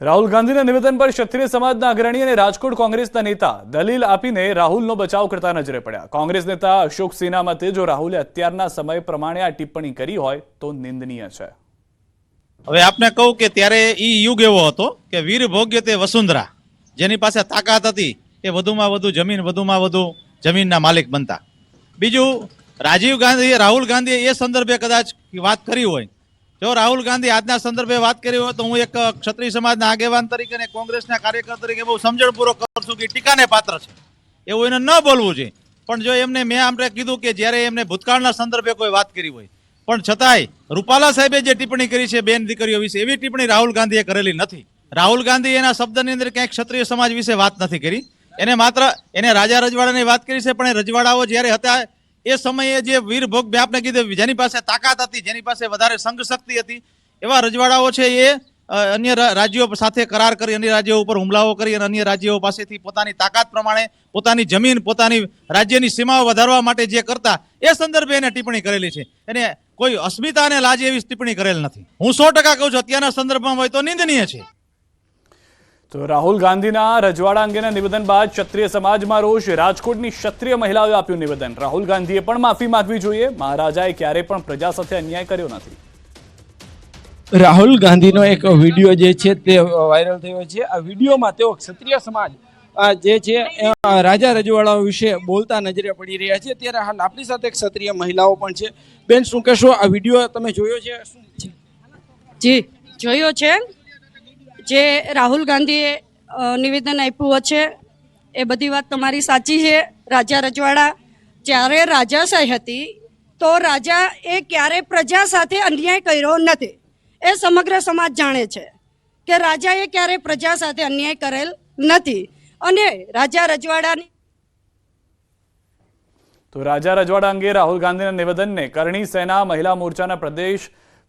રાહુલ ગાંધીના નિવેદન પર ક્ષત્રિય સમાજના અગ્રણી અને રાજકોટ કોંગ્રેસના નેતા દલીલ આપીને રાહુલનો બચાવ કરતા નજરે પડ્યા. કોંગ્રેસ નેતા અશોક સિન્હા મતે જો રાહુલે અત્યારના સમય પ્રમાણે આ ટિપ્પણી કરી હોય તો નિંદનીય છે. હવે આપને કહું કે ત્યારે એ યુગ એવો હતો કે વીર ભોગ્ય તે વસુંધરા, જેની પાસે તાકાત હતી એ વધુમાં વધુ જમીન, વધુમાં વધુ જમીનના માલિક બનતા. બીજું, રાજીવ ગાંધી રાહુલ ગાંધીએ એ સંદર્ભે કદાચ વાત કરી હોય જો રાહુલ ગાંધી આજના સંદર્ભે વાત કરી હોય તો હું એક ક્ષત્રિય સમાજના આગેવાન તરીકે અને કોંગ્રેસના કાર્યકર તરીકે બહુ સમજણપૂર્વક કરું છું કે ટીકાને પાત્ર છે. એવું એને ન બોલવું જોઈએ. પણ જો એમને મેં આપણે કીધું કે જ્યારે એમને ભૂતકાળના સંદર્ભે કોઈ વાત કરી હોય, પણ છતાંય રૂપાલા સાહેબે જે ટિપ્પણી કરી છે બેન દીકરીઓ વિશે, એવી ટિપ્પણી રાહુલ ગાંધીએ કરેલી નથી. રાહુલ ગાંધી એના શબ્દની અંદર ક્યાંય ક્ષત્રિય સમાજ વિશે વાત નથી કરી. એને માત્ર, એને રાજા રજવાડાની વાત કરી છે, પણ એ રજવાડાઓ જ્યારે હતા એ સમયે જે વીર ભોગ આપને કીધું જેની પાસે તાકાત હતી, જેની પાસે વધારે સંઘ શક્તિ હતી, એવા રજવાડાઓ છે એ અન્ય રાજ્યો સાથે કરાર કરી, અન્ય રાજ્યો ઉપર હુમલાઓ કરી અને અન્ય રાજ્યો પાસેથી પોતાની તાકાત પ્રમાણે પોતાની જમીન, પોતાની રાજ્યની સીમાઓ વધારવા માટે જે કરતા, એ સંદર્ભે એને ટિપ્પણી કરેલી છે. એને કોઈ અસ્મિતા અને લાજ એવી ટિપ્પણી કરેલ નથી. હું સો ટકા કહું છું, અત્યારના સંદર્ભમાં હોય તો નિંદનીય છે. તો રાહુલ ગાંધીના રજવાડા અંગેના નિવેદન બાદ ક્ષત્રિય સમાજમાં રોષ. રાજકોટની ક્ષત્રિય મહિલાઓએ આપ્યું નિવેદન. રાહુલ ગાંધીએ પણ માફી માંગવી જોઈએ. મહારાજાએ ક્યારેય પણ પ્રજા સાથે અન્યાય કર્યો નથી. રાહુલ ગાંધીનો એક વીડિયો જે છે તે વાયરલ થયો છે. આ વિડીયોમાં તેઓ ક્ષત્રિય સમાજ જે છે રાજા રજવાડાઓ વિશે બોલતા નજરે પડી રહ્યા છે. ત્યારે હાલ આપણી સાથે ક્ષત્રિય મહિલાઓ પણ છે. બેન શું કહેશો? આ વીડિયો તમે જોયો છે? શું છે? જી જોયો છે. જે રાહુલ ગાંધીએ નિવેદન આપ્યું છે, એ બધી વાત તમારી સાચી છે. રાજા રજવાડા, જ્યારે રાજાશાહી હતી, તો રાજા એ ક્યારે પ્રજા સાથે અન્યાય કર્યો નથી. એ સમગ્ર સમાજ જાણે છે કે રાજાએ ક્યારે પ્રજા સાથે અન્યાય કરેલ નથી. અને રાજા રજવાડાની તો રાજા રજવાડા અંગે રાહુલ ગાંધીના નિવેદનને કરણી સેના, મહિલા મોરચાના પ્રદેશ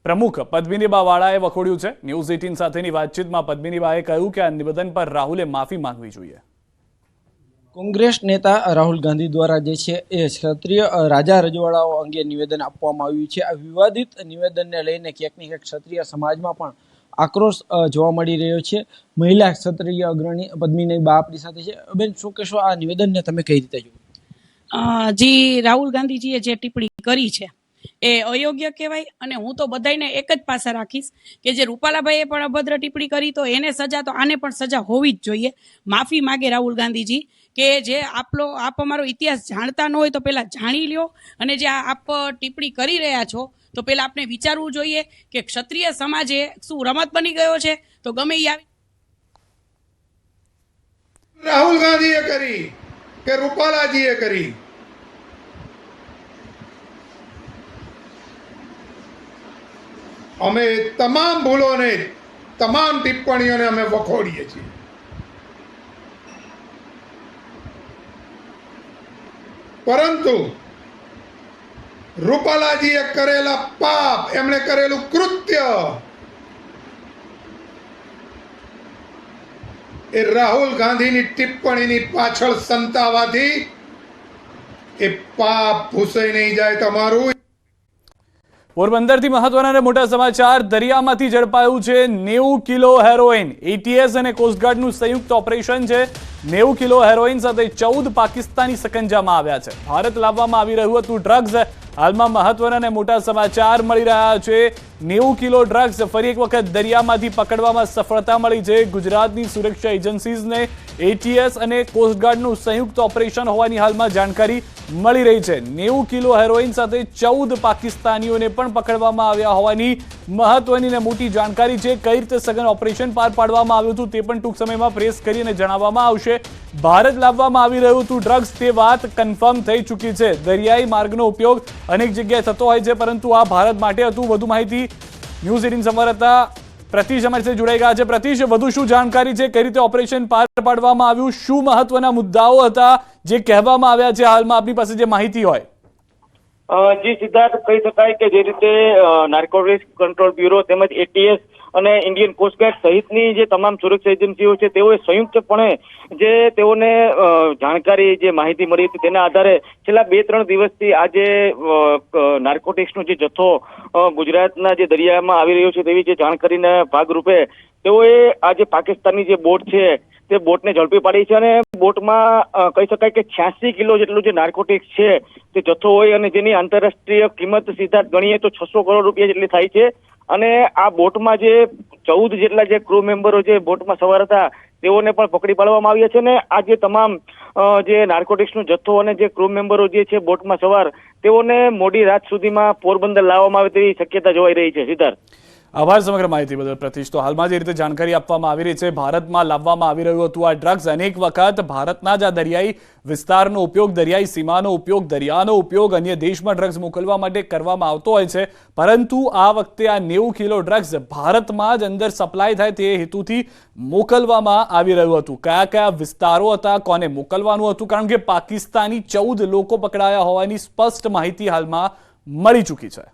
પ્રમુખ પદ્મિનીબા વાળાએ વખોડ્યું છે. ન્યૂઝ એટીન સાથેની વાતચીતમાં પદ્મિનીબાએ કહ્યું કે આ નિવેદન પર રાહુલે માફી માંગવી જોઈએ. કોંગ્રેસ નેતા રાહુલ ગાંધી દ્વારા જે છે એ ક્ષત્રિય રાજા રજવાડાઓ અંગે નિવેદન આપવામાં આવ્યું છે. આ વિવાદિત નિવેદનને લઈને ક્યાંક ને ક્યાંક ક્ષત્રિય સમાજમાં પણ આક્રોશ જોવા મળી રહ્યો છે. મહિલા ક્ષત્રિય અગ્રણી પદ્મિની બા આપણી સાથે છે. બેન શું કહેશો? આ નિવેદનને તમે કઈ રીતે જુઓ? અ, જે રાહુલ ગાંધીજીએ જે ટિપ્પણી કરી છે એ અયોગ્ય કહેવાય અને હું તો બધાને એક જ પાસે રાખીશ કે જે રૂપાલાભાઈએ પણ અભદ્ર ટિપ્પણી કરી તો એને સજા તો આને પણ સજા હોવી જ જોઈએ. માફી માગે રાહુલ ગાંધીજી કે જે આપલો આપ અમારો ઇતિહાસ જાણતા ન હોય તો પહેલાં જાણી લ્યો અને જે આપ ટિપ્પણી કરી રહ્યા છો તો પહેલાં આપણે વિચારવું જોઈએ કે ક્ષત્રિય સમાજે શું રમત બની ગયો છે? તો ગમે એ આવી. રાહુલ ગાંધીએ કરી કે રૂપાલાજીએ કરી. અમે તમામ ભૂલોને, તમામ ટિપ્પણીઓને અમે વખોડીએ છીએ. પરંતુ રૂપાલાજીએ કરેલા પાપ, એમણે કરેલું કૃત્ય, એ રાહુલ ગાંધીની ટિપ્પણીની પાછળ સંતાવાથી, એ પાપ ભૂસાઈ નહીં જાય તમારું. પોરબંદરથી મહત્વના મોટા સમાચાર. દરિયામાંથી ઝડપાયું છે નેવું કિલો હેરોઇન. એટીએસ અને કોસ્ટગાર્ડનું સંયુક્ત ઓપરેશન છે. નેવું કિલો હેરોઇન સાથે ચૌદ પાકિસ્તાની સકંજામાં આવ્યા છે. ભારત લાવવામાં આવી રહ્યું હતું ડ્રગ્સ. હાલમાં મહત્વના મોટા સમાચાર મળી રહ્યા છે. નેવું કિલો ડ્રગ્સ ફરી એક વખત દરિયામાંથી પકડવામાં સફળતા મળી છે. ગુજરાતની સુરક્ષા એજન્સીઝને એટીએસ અને કોસ્ટગાર્ડનું સંયુક્ત ઓપરેશન હોવાની હાલમાં જાણકારી મળી રહી છે. નેવું કિલો હેરોઇન સાથે ચૌદ પાકિસ્તાનીઓને પણ પકડવામાં આવ્યા હોવાની મહત્વની અને મોટી જાણકારી છે. કઈ રીતે સઘન ઓપરેશન પાર પાડવામાં આવ્યું હતું તે પણ ટૂંક સમયમાં પ્રેસ કરીને જણાવવામાં આવશે. ભારત લાવવામાં આવી રહ્યું હતું ડ્રગ્સ તે વાત કન્ફર્મ થઈ ચૂકી છે. દરિયાઈ માર્ગનો ઉપયોગ અનેક જગ્યાએ થતો હોય છે, પરંતુ આ ભારત માટે હતું વધુ માહિતી ન્યૂઝ એટીન સંવાદદાતા પ્રતિશ અમારી સાથે જોડાઈ ગયા છે. પ્રતિશ વધુ શું જાણકારી છે? કઈ રીતે ઓપરેશન પાર પાડવામાં આવ્યું? શું મહત્વના મુદ્દાઓ હતા? જે કહેવામાં આવ્યા છે હાલમાં આપની પાસે જે માહિતી હોય. જી સિદ્ધાર્થ કહી શકાય કે જે રીતે નાર્કોટિક્સ કંટ્રોલ બ્યુરો તેમજ એટીએસ અને ઇન્ડિયન કોસ્ટગાર્ડ સહિતની જે તમામ સુરક્ષા એજન્સીઓ છે, તેઓએ સંયુક્તપણે જે તેઓને જાણકારી, જે માહિતી મળી હતી, તેના આધારે છેલ્લા બે ત્રણ દિવસથી આ જે નાર્કોટિક્સનો જે જથ્થો ગુજરાતના જે દરિયામાં આવી રહ્યો છે, તેવી જે જાણકારીના ભાગરૂપે તેઓએ આ જે પાકિસ્તાનની જે બોટ છે, તે બોટને ઝડપી પાડી છે અને બોટમાં કહી શકાય કે છ્યાસી કિલો જેટલું જે નાર્કોટિક્સ છે, તે જથ્થો હોય અને જેની આંતરરાષ્ટ્રીય કિંમત સીધા ગણીએ તો છસો કરોડ રૂપિયા જેટલી થાય છે. અને આ બોટમાં જે ચૌદ જેટલા જે ક્રૂ મેમ્બરો જે બોટમાં સવાર હતા, તેઓને પણ પકડી પાડવામાં આવ્યા છે અને આ જે તમામ જે નાર્કોટિક્સનો જથ્થો અને જે ક્રૂ મેમ્બરો જે છે બોટમાં સવાર, તેઓને મોડી રાત સુધીમાં પોરબંદર લાવવામાં આવે તેવી શક્યતા જોવાઈ રહી છે. સિદ્ધાર્થ. આભાર સમગ્ર માહિતી બદલ પ્રતિશ તો હાલમાં જે રીતે જાણકારી આપવામાં આવી રહી છે, ભારતમાં લાવવામાં આવી રહ્યું હતું આ ડ્રગ્સ, અનેક વખત ભારતના જ આ દરિયાઈ વિસ્તારનો ઉપયોગ, દરિયાઈ સીમાનો ઉપયોગ, દરિયાનો ઉપયોગ અન્ય દેશમાં ડ્રગ્સ મોકલવા માટે કરવામાં આવતો હોય છે. પરંતુ આ વખતે આ નેવું કિલો ડ્રગ્સ ભારતમાં જ અંદર સપ્લાય થાય તે હેતુથી મોકલવામાં આવી રહ્યું હતું. કયા કયા વિસ્તારો હતા, કોને મોકલવાનું હતું? કારણ કે પાકિસ્તાની ચૌદ લોકો પકડાયા હોવાની સ્પષ્ટ માહિતી હાલમાં મળી ચૂકી છે.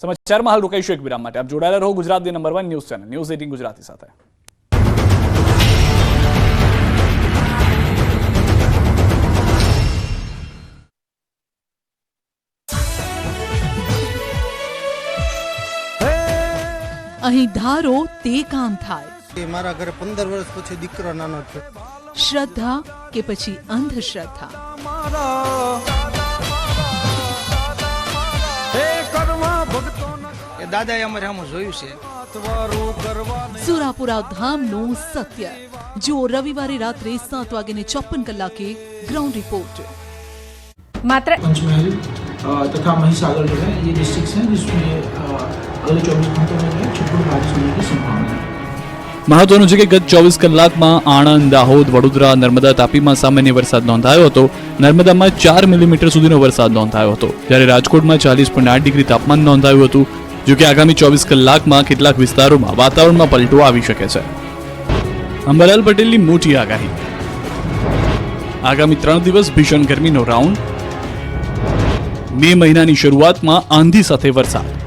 સમાચારમાં હાલ રોકાઈશું એક વિરામ માટે આપ જોડાયેલા રહો ગુજરાતની number one news channel News Eighteen Gujarati સાથે અહીં ધારો તે કામ થાય એ મારા ઘરે પંદર વર્ષ પછી દીકરો નાનો છે શ્રદ્ધા કે પછી અંધશ્રદ્ધા દાદાએ અમારે આમાં જોયું છે સુરાપુરા ધામનું સત્ય જો રવિવારે રાત્રે સાત વાગ્યે ચોપન કલાકે ग्राउंड रिपोर्ट मात्र पंचमहल अ, तथा महिसागर जो है ये डिस्ट्रिक्ट हैं जिसमें अ, अगले चौबीस घंटों में जो है छुटपुट बारिश होने की संभावना है મહત્વનું છે કે ગત ચોવીસ કલાકમાં આણંદ દાહોદ વડોદરા નર્મદા તાપીમાં સામાન્ય વરસાદ નોંધાયો હતો નર્મદામાં ચાર મિલીમીટર સુધીનો વરસાદ નોંધાયો હતો જ્યારે રાજકોટમાં ચાલીસ પોઈન્ટ આઠ ડિગ્રી તાપમાન નોંધાયું હતું જો આગામી ચોવીસ કલાકમાં કેટલાક વિસ્તારોમાં વાતાવરણમાં પલટો આવી શકે છે. અંબાલાલ પટેલની મોટી આગાહી. આગામી ત્રણ દિવસ ભીષણ ગરમીનો રાઉન્ડ. મે મહિનાની શરૂઆતમાં આંધી સાથે વરસાદ.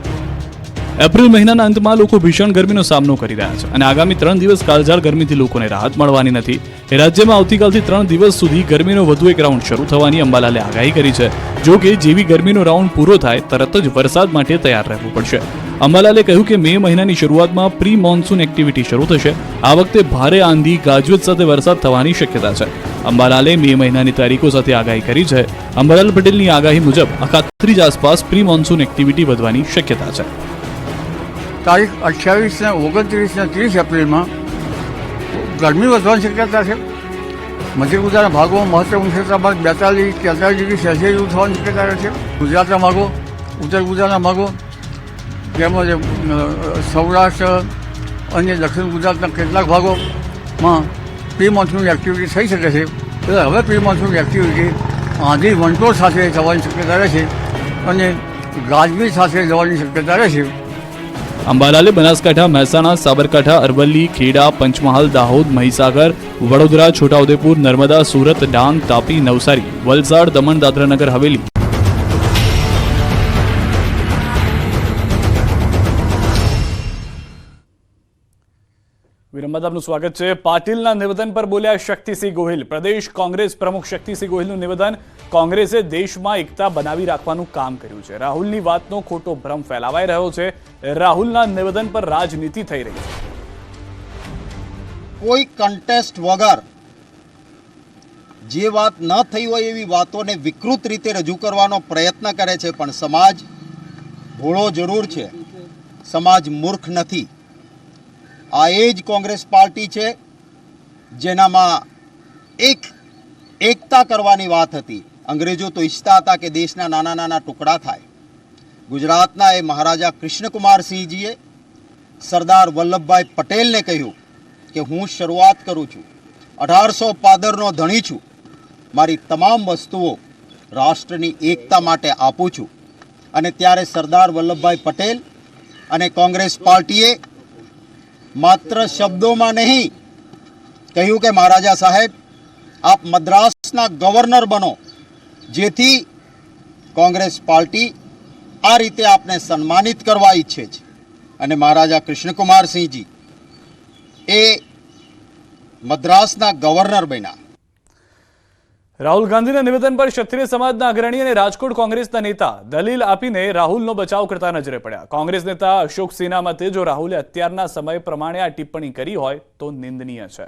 એપ્રિલ મહિનાના અંતમાં લોકો ભીષણ ગરમીનો સામનો કરી રહ્યા છે અને આગામી ત્રણ દિવસ કાળઝાળ ગરમીથી લોકોને રાહત મળવાની નથી. રાજ્યમાં આવતીકાલથી ત્રણ દિવસ સુધી ગરમીનો વધુ એક રાઉન્ડ શરૂ થવાની અંબાલાલે આગાહી કરી છે. જો કે જેવી ગરમીનો રાઉન્ડ પૂરો થાય, તરત જ વરસાદ માટે તૈયાર રહેવું પડશે. અંબાલાલે કહ્યું કે મે મહિનાની શરૂઆતમાં પ્રી મોન્સૂન એક્ટિવિટી શરૂ થશે. આ વખતે ભારે આંધી, ગાજવીજ સાથે વરસાદ થવાની શક્યતા છે. અંબાલાલે મે મહિનાની તારીખો સાથે આગાહી કરી છે. અંબાલાલ પટેલની આગાહી મુજબ અખાત્રીજ આસપાસ પ્રી મોન્સૂન એક્ટિવિટી વધવાની શક્યતા છે. તારીખ અઠ્યાવીસ ને ઓગણત્રીસ ને ત્રીસ એપ્રિલમાં ગરમી વધવાની શક્યતા છે. મધ્ય ગુજરાતના ભાગોમાં મહત્તમ ક્ષેત્રમાં બેતાલીસ, તેતાલીસ ડિગ્રી સેલ્સિયસ થવાની શક્યતા રહે છે. ગુજરાતના ભાગો, ઉત્તર ગુજરાતના ભાગો તેમજ સૌરાષ્ટ્ર અને દક્ષિણ ગુજરાતના કેટલાક ભાગોમાં પ્રી મોન્સૂન એક્ટિવિટી થઈ શકે છે. એટલે હવે પ્રી મોન્સૂન એક્ટિવિટી આંધી વંટોળ સાથે થવાની શક્યતા રહેશે અને ગાજવીજ સાથે જવાની શક્યતા રહેશે અંબાલાલે બનાસકાંઠા, મહેસાણા, સાબરકાંઠા, અરવલ્લી, ખેડા, પંચમહાલ, દાહોદ, મહીસાગર, વડોદરા, છોટાઉદેપુર, નર્મદા, સુરત, ડાંગ, તાપી, નવસારી, વલસાડ, દમણ દાદરાનગર હવેલી વિરમ સ્વાગત છે પાટીલના નિવેદન પર બોલ્યા શક્તિસિંહ ગોહિલ પ્રદેશ કોંગ્રેસ પ્રમુખ શક્તિસિંહ ગોહિલનું નિવેદન કોંગ્રેસે દેશમાં એકતા બનાવી રાખવાનું કામ કર્યું છે રાહુલની વાતનો ખોટો ભ્રમ ફેલાવાઈ રહ્યો છે રાહુલના નિવેદન પર રાજનીતિ થઈ રહી છે કોઈ કન્ટેસ્ટ વગર જે વાત ન થઈ હોય એવી વાતોને વિકૃત રીતે રજૂ કરવાનો પ્રયત્ન કરે છે, પણ સમાજ ભોળો જરૂર છે. સમાજ મૂર્ખ નથી. આ એ જ કોંગ્રેસ પાર્ટી છે, જેનામાં એક એકતા કરવાની વાત હતી. અંગ્રેજો તો ઈચ્છતા હતા કે દેશના નાના નાના ટુકડા થાય. ગુજરાતના એ મહારાજા કૃષ્ણકુમારસિંહજીએ સરદાર વલ્લભભાઈ પટેલને કહ્યું કે હું શરૂઆત કરું છું. અઢારસો પાદરનો ધણી છું. મારી તમામ વસ્તુઓ રાષ્ટ્રની એકતા માટે આપું છું. અને ત્યારે સરદાર વલ્લભભાઈ પટેલ અને કોંગ્રેસ પાર્ટીએ માત્ર શબ્દોમાં નહીં. કહ્યું કે મહારાજા સાહેબ, આપ મદ્રાસના ગવર્નર બનો, જેથી કોંગ્રેસ પાર્ટી આ રીતે આપને સન્માનિત કરવા ઈચ્છે છે. અને મહારાજા કૃષ્ણકુમારસિંહજી એ મદ્રાસના ગવર્નર બન્યા. રાહુલ ગાંધીના નિવેદન પર ક્ષત્રિય સમાજના અગ્રણી અને રાજકોટ કોંગ્રેસના નેતા દલીલ આપીને રાહુલનો બચાવ કરતા નજરે પડ્યા. કોંગ્રેસ નેતા અશોક સિન્હા મતે જો રાહુલે અત્યારના સમય પ્રમાણે આ ટિપ્પણી કરી હોય તો નિંદનીય છે.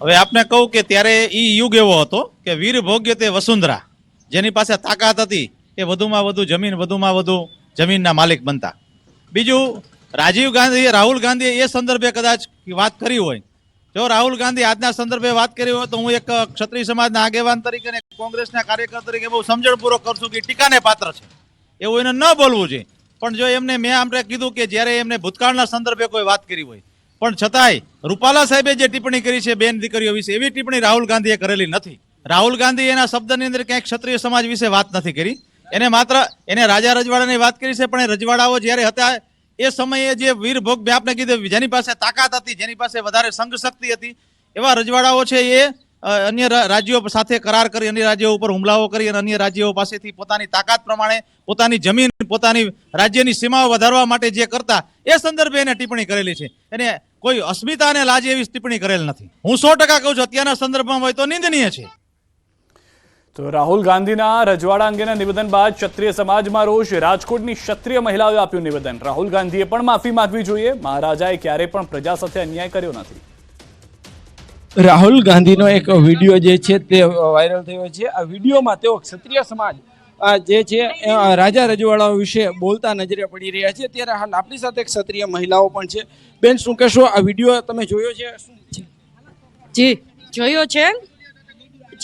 હવે આપને કહું કે ત્યારે ઈ યુગ એવો હતો કે વીર ભોગ્ય તે વસુંધરા. જેની પાસે તાકાત હતી એ વધુમાં વધુ, જમીન વધુમાં વધુ, જમીનના માલિક બનતા. બીજું, રાજીવ ગાંધી રાહુલ ગાંધીએ એ સંદર્ભે કદાચ વાત કરી હોય જો રાહુલ ગાંધી આજના સંદર્ભે વાત કરી હોય તો હું એક ક્ષત્રિય સમાજના આગેવાન તરીકે અને કોંગ્રેસના કાર્યકર તરીકે બહુ સમજણપૂર્વક કરશું કે ટીકાને પાત્ર છે. એવું એને ન બોલવું જોઈએ. પણ જો એમને મેં આમને કીધું કે જ્યારે એમને ભૂતકાળના સંદર્ભે કોઈ વાત કરી હોય, પણ છતાંય રૂપાલા સાહેબે જે ટિપ્પણી કરી છે બેન દીકરીઓ વિશે, એવી ટિપ્પણી રાહુલ ગાંધીએ કરેલી નથી. રાહુલ ગાંધી એના શબ્દની અંદર ક્યાંક ક્ષત્રિય સમાજ વિશે વાત નથી કરી. એને માત્ર, એને રાજા રજવાડાની વાત કરી છે, પણ એ રજવાડાઓ જ્યારે હતા એ સમયે જે વીર ભોગ મેં આપને કીધું જેની પાસે તાકાત હતી, જેની પાસે વધારે સંઘ શક્તિ હતી, એવા રજવાડાઓ છે એ અન્ય રાજ્યો સાથે કરાર કરી, અન્ય રાજ્યો ઉપર હુમલાઓ કરી અને અન્ય રાજ્યો પાસેથી પોતાની તાકાત પ્રમાણે પોતાની જમીન, પોતાની રાજ્યની સીમાઓ વધારવા માટે જે કરતા, એ સંદર્ભે એને ટિપ્પણી કરેલી છે. એને કોઈ અસ્મિતા અને લાજ એવી ટિપ્પણી કરેલ નથી. હું સો ટકા કહું છું, અત્યારના સંદર્ભમાં હોય તો નિંદનીય છે. તો રાહુલ ગાંધીના રજવાડા અંગેના નિવેદન બાદ ક્ષત્રિય સમાજમાં રોષ રાજકોટની ક્ષત્રિય મહિલાઓએ આપ્યું નિવેદન. રાહુલ ગાંધીએ પણ માફી માંગવી જોઈએ. મહારાજાએ ક્યારેય પણ પ્રજા સાથે અન્યાય કર્યો નથી. રાહુલ ગાંધીનો એક વીડિયો જે છે તે વાયરલ થયો છે. આ વિડીયોમાં તેઓ ક્ષત્રિય સમાજ આ જે છે રાજા રજવાડાઓ વિશે બોલતા નજરે પડી રહ્યા છે. ત્યારે હાલ આપણી સાથે ક્ષત્રિય મહિલાઓ પણ છે. બેન શું કહેશો? આ વીડિયો તમે જોયો છે? શું છે? જી જોયો છે.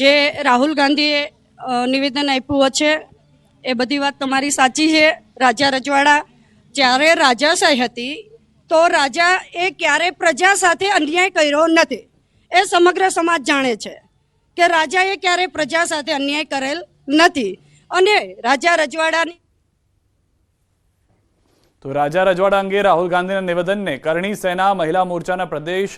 જે રાહુલ ગાંધીએ નિવેદન આપ્યું છે, એ બધી વાત તમારી સાચી છે. રાજા રજવાડા, જ્યારે રાજાશાહી હતી, તો રાજા એ ક્યારેય પ્રજા સાથે અન્યાય કર્યો નથી. એ સમગ્ર સમાજ જાણે છે કે રાજાએ ક્યારેય પ્રજા સાથે અન્યાય કરેલ નથી. અને રાજા રજવાડાની તો રાજા રજવાડા અંગે રાહુલ ગાંધીના નિવેદનને કરણી સેના, મહિલા મોરચાના પ્રદેશ